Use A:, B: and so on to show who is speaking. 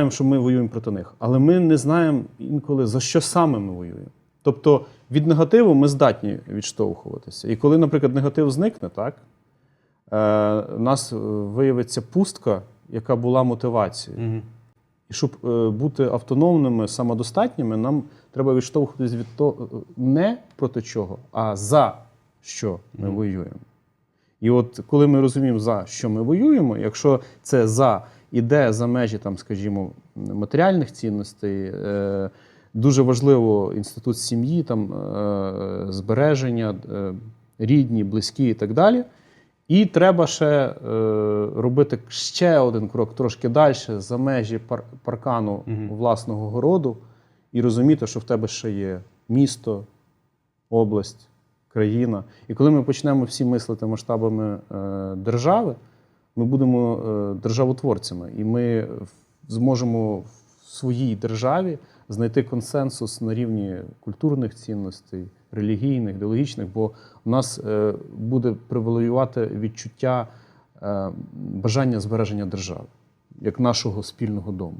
A: знаємо, що ми воюємо проти них, але ми не знаємо інколи за що саме ми воюємо. Тобто від негативу ми здатні відштовхуватися. І коли, наприклад, негатив зникне, так е, у нас е, виявиться пустка, яка була мотивацією.
B: Мгм.
A: І щоб е, бути автономними, самодостатніми, нам треба відштовхуватись від того не проти чого, а за що ми
B: Мгм.
A: воюємо. І от коли ми розуміємо, за що ми воюємо, якщо це за іде за межі, там, скажімо, матеріальних цінностей, е, дуже важливо інститут сім'ї, там, е, збереження, е, рідні, близькі і так далі. І треба ще робити ще один крок трошки далі за межі пар- паркану
B: Мгм.
A: власного городу і розуміти, що в тебе ще є місто, область, країна. І коли ми почнемо всі мислити масштабами держави, ми будемо е, державотворцями, і ми зможемо в своїй державі знайти консенсус на рівні культурних цінностей, релігійних, ідеологічних, бо в нас е, буде привилеювати відчуття е, бажання збереження держави як нашого спільного дому.